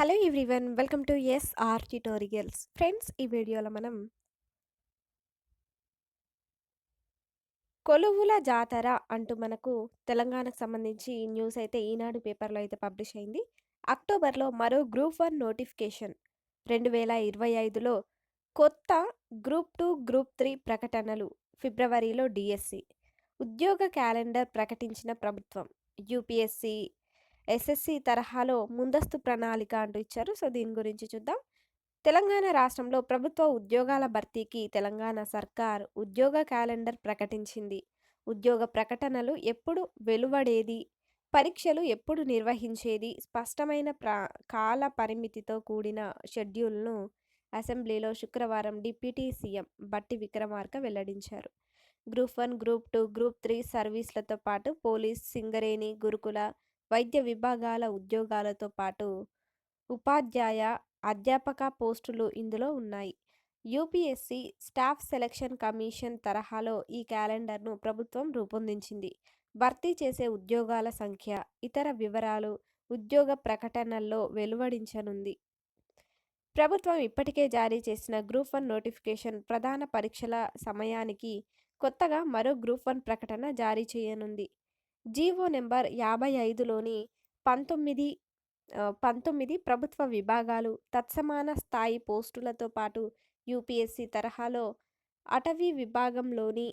Hello everyone welcome to SR tutorials. Friends ఈ వీడియోలో మనం కొలువుల జాతర అంటూ మనకు తెలంగాణకు సంబంధించి న్యూస్ అయితే ఈనాడు పేపర్లో అయితే పబ్లిష్ అయింది. అక్టోబర్లో మరో గ్రూప్ వన్ నోటిఫికేషన్. రెండు వేల ఇరవై ఐదులో కొత్త గ్రూప్ టూ గ్రూప్ త్రీ ప్రకటనలు. ఫిబ్రవరిలో డిఎస్సి. ఉద్యోగ క్యాలెండర్ ప్రకటించిన ప్రభుత్వం. యూపీఎస్సి ఎస్ఎస్సి తరహాలో ముందస్తు ప్రణాళిక అంటూ ఇచ్చారు. సో దీని గురించి చూద్దాం. తెలంగాణ రాష్ట్రంలో ప్రభుత్వ ఉద్యోగాల భర్తీకి తెలంగాణ సర్కార్ ఉద్యోగ క్యాలెండర్ ప్రకటించింది. ఉద్యోగ ప్రకటనలు ఎప్పుడు వెలువడేది? పరీక్షలు ఎప్పుడు నిర్వహించేది? స్పష్టమైన ప్రా కాల పరిమితితో కూడిన షెడ్యూల్ను అసెంబ్లీలో శుక్రవారం డిప్యూటీ సీఎం బట్టి విక్రమార్క వెల్లడించారు. Group one group two group three సర్వీసులతో పాటు పోలీస్ సింగరేణి గురుకుల వైద్య విభాగాల ఉద్యోగాలతో పాటు ఉపాధ్యాయ అధ్యాపక పోస్టులు ఇందులో ఉన్నాయి. యూపీఎస్సీ స్టాఫ్ సెలక్షన్ కమిషన్ తరహాలో ఈ క్యాలెండర్ను ప్రభుత్వం రూపొందించింది. భర్తీ చేసే ఉద్యోగాల సంఖ్య ఇతర వివరాలు ఉద్యోగ ప్రకటనల్లో వెలువడించనుంది. ప్రభుత్వం ఇప్పటికే జారీ చేసిన గ్రూప్ వన్ నోటిఫికేషన్ ప్రధాన పరీక్షల సమయానికి కొత్తగా మరో గ్రూప్ వన్ ప్రకటన జారీ చేయనుంది. జీవో నెంబర్ యాభై ఐదులోని పంతొమ్మిది పంతొమ్మిది ప్రభుత్వ విభాగాలు తత్సమాన స్థాయి పోస్టులతో పాటు యూపీఎస్సీ తరహాలో అటవీ విభాగంలోని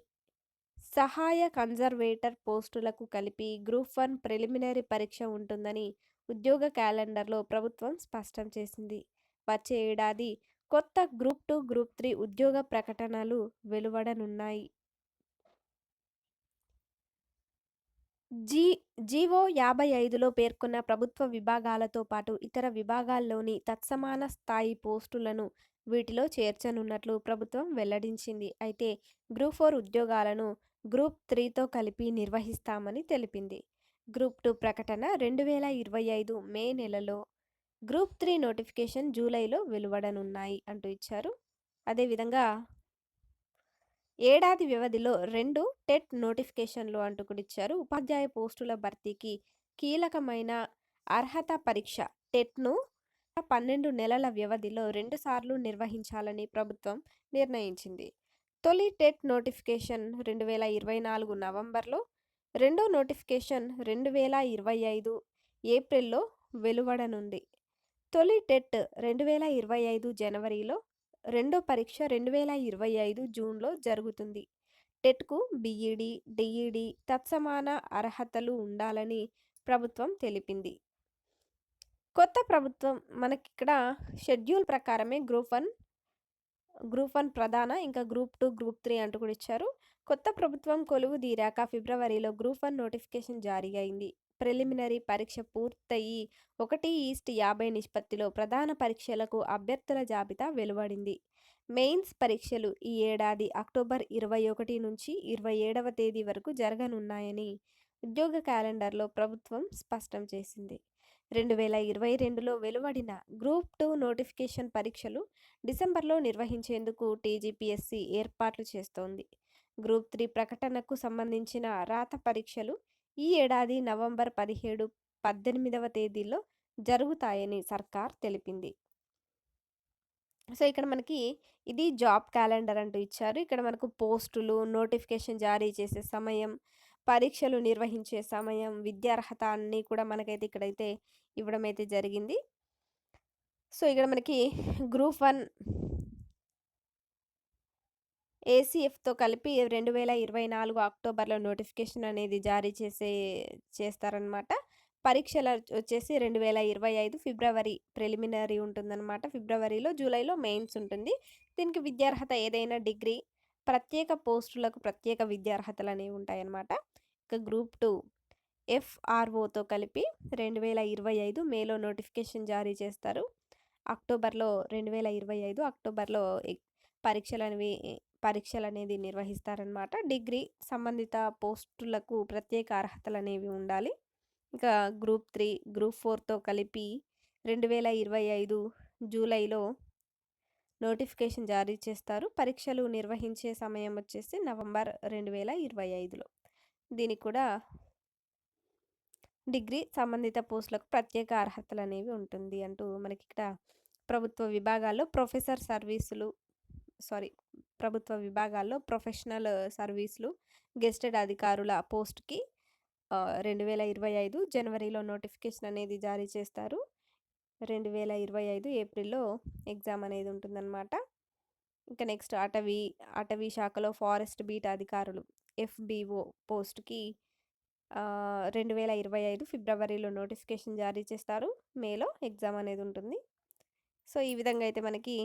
సహాయ కన్జర్వేటర్ పోస్టులకు కలిపి గ్రూప్ వన్ ప్రిలిమినరీ పరీక్ష ఉంటుందని ఉద్యోగ క్యాలెండర్లో ప్రభుత్వం స్పష్టం చేసింది. వచ్చే ఏడాది కొత్త గ్రూప్ టూ గ్రూప్ త్రీ ఉద్యోగ ప్రకటనలు వెలువడనున్నాయి. జీ జీవో యాభై ఐదులో పేర్కొన్న ప్రభుత్వ విభాగాలతో పాటు ఇతర విభాగాల్లోని తత్సమాన స్థాయి పోస్టులను వీటిలో చేర్చనున్నట్లు ప్రభుత్వం వెల్లడించింది. అయితే గ్రూప్ ఫోర్ ఉద్యోగాలను గ్రూప్ త్రీతో కలిపి నిర్వహిస్తామని తెలిపింది. గ్రూప్ టూ ప్రకటన రెండు వేల ఇరవై ఐదు మే నెలలో గ్రూప్ త్రీ నోటిఫికేషన్ జూలైలో వెలువడనున్నాయి అంటూ ఇచ్చారు. అదేవిధంగా ఏడాది వ్యవధిలో రెండు టెట్ నోటిఫికేషన్లు అంటూ ఇచ్చారు. ఉపాధ్యాయ పోస్టుల భర్తీకి కీలకమైన అర్హత పరీక్ష టెట్ను పన్నెండు నెలల వ్యవధిలో రెండుసార్లు నిర్వహించాలని ప్రభుత్వం నిర్ణయించింది. తొలి టెట్ నోటిఫికేషన్ రెండు వేల ఇరవై నాలుగు నవంబర్లో రెండో నోటిఫికేషన్ రెండు వేల ఇరవై ఐదు ఏప్రిల్లో వెలువడనుంది. తొలి టెట్ రెండు వేల ఇరవై ఐదు జనవరిలో రెండో పరీక్ష రెండు వేల ఇరవై ఐదు జూన్లో జరుగుతుంది. టెట్కు బీఈడి డిఈడి తత్సమాన అర్హతలు ఉండాలని ప్రభుత్వం తెలిపింది. కొత్త ప్రభుత్వం మనకిక్కడ షెడ్యూల్ ప్రకారమే గ్రూప్ వన్ గ్రూప్ వన్ ప్రధాన ఇంకా గ్రూప్ టూ గ్రూప్ త్రీ అంటూ కూడా ఇచ్చారు. కొత్త ప్రభుత్వం కొలువు తీరాక ఫిబ్రవరిలో గ్రూప్ వన్ నోటిఫికేషన్ జారీ అయింది. ప్రిలిమినరీ పరీక్ష పూర్తయి ఒకటి ఈస్ట్ యాభై నిష్పత్తిలో ప్రధాన పరీక్షలకు అభ్యర్థుల జాబితా వెలువడింది. మెయిన్స్ పరీక్షలు ఈ ఏడాది అక్టోబర్ ఇరవై ఒకటి నుంచి ఇరవై ఏడవ తేదీ వరకు జరగనున్నాయని ఉద్యోగ క్యాలెండర్లో ప్రభుత్వం స్పష్టం చేసింది. రెండు వేల ఇరవై రెండులో వెలువడిన గ్రూప్ టూ నోటిఫికేషన్ పరీక్షలు డిసెంబర్లో నిర్వహించేందుకు టీజీపీఎస్సీ ఏర్పాట్లు చేస్తోంది. గ్రూప్ త్రీ ప్రకటనకు సంబంధించిన రాత పరీక్షలు ఈ ఏడాది నవంబర్ పదిహేడు పద్దెనిమిదవ తేదీలో జరుగుతాయని సర్కార్ తెలిపింది. సో ఇక్కడ మనకి ఇది జాబ్ క్యాలెండర్ అంటూ ఇచ్చారు. ఇక్కడ మనకు పోస్టులు నోటిఫికేషన్ జారీ చేసే సమయం పరీక్షలు నిర్వహించే సమయం విద్యార్హత అన్నీ కూడా మనకైతే ఇక్కడైతే ఇవ్వడం అయితే జరిగింది. సో ఇక్కడ మనకి గ్రూప్ వన్ ఏసీఎఫ్తో కలిపి రెండు వేల ఇరవై నాలుగు అక్టోబర్లో నోటిఫికేషన్ అనేది జారీ చేసే చేస్తారనమాట పరీక్షలు వచ్చేసి రెండు వేల ఇరవై ఐదు ఫిబ్రవరి ప్రిలిమినరీ ఉంటుందన్నమాట. ఫిబ్రవరిలో జూలైలో మెయిన్స్ ఉంటుంది. దీనికి విద్యార్హత ఏదైనా డిగ్రీ ప్రత్యేక పోస్టులకు ప్రత్యేక విద్యార్హతలు అనేవి ఉంటాయన్నమాట. ఇక గ్రూప్ టూ ఎఫ్ఆర్ఓతో కలిపి రెండు వేల ఇరవై ఐదు మేలో నోటిఫికేషన్ జారీ చేస్తారు. అక్టోబర్లో రెండు వేల ఇరవై ఐదు అక్టోబర్లో పరీక్షలు అనేవి పరీక్షలు అనేది నిర్వహిస్తారనమాట. డిగ్రీ సంబంధిత పోస్టులకు ప్రత్యేక అర్హతలు అనేవి ఉండాలి. ఇంకా గ్రూప్ త్రీ గ్రూప్ ఫోర్తో కలిపి రెండు వేల ఇరవై ఐదు జూలైలో నోటిఫికేషన్ జారీ చేస్తారు. పరీక్షలు నిర్వహించే సమయం వచ్చేసి నవంబర్ రెండు వేల ఇరవై ఐదులో. దీనికి కూడా డిగ్రీ సంబంధిత పోస్టులకు ప్రత్యేక అర్హతలు అనేవి ఉంటుంది అంటూ మనకి ఇక్కడ ప్రభుత్వ విభాగాల్లో ప్రొఫెసర్ సర్వీసులు సారీ ప్రభుత్వ విభాగాల్లో ప్రొఫెషనల్ సర్వీసులు గెస్టెడ్ అధికారుల పోస్ట్‌కి రెండు వేల ఇరవై ఐదు జనవరిలో నోటిఫికేషన్ అనేది జారీ చేస్తారు. 2025 ఏప్రిల్‌లో ఎగ్జామ్ అనేది ఉంటుందన్నమాట. ఇంకా నెక్స్ట్ అటవీ, అటవీ శాఖలో ఫారెస్ట్ బీట్ అధికారులు ఎఫ్బిఓ పోస్ట్‌కి రెండు వేల ఇరవై ఐదు ఫిబ్రవరిలో నోటిఫికేషన్ జారీ చేస్తారు. మేలో ఎగ్జామ్ అనేది ఉంటుంది. సో, ఈ విధంగా అయితే మనకి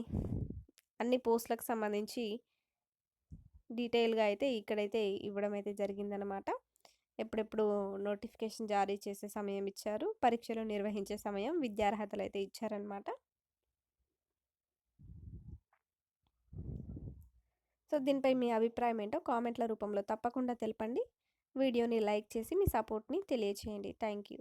అన్ని పోస్టులకు సంబంధించి డీటెయిల్‌గా అయితే ఇక్కడైతే ఇవ్వడం అయితే జరిగిందనమాట. ఎప్పుడెప్పుడు నోటిఫికేషన్ జారీ చేసే సమయం ఇచ్చారు. పరీక్షలు నిర్వహించే సమయం, విద్యార్హతలైతే ఇచ్చారనమాట. సో, దీనిపై మీ అభిప్రాయం ఏంటో కామెంట్‌ల రూపంలో తప్పకుండా తెలపండి. వీడియోని లైక్ చేసి మీ సపోర్ట్‌ని తెలియచేయండి. Thank you.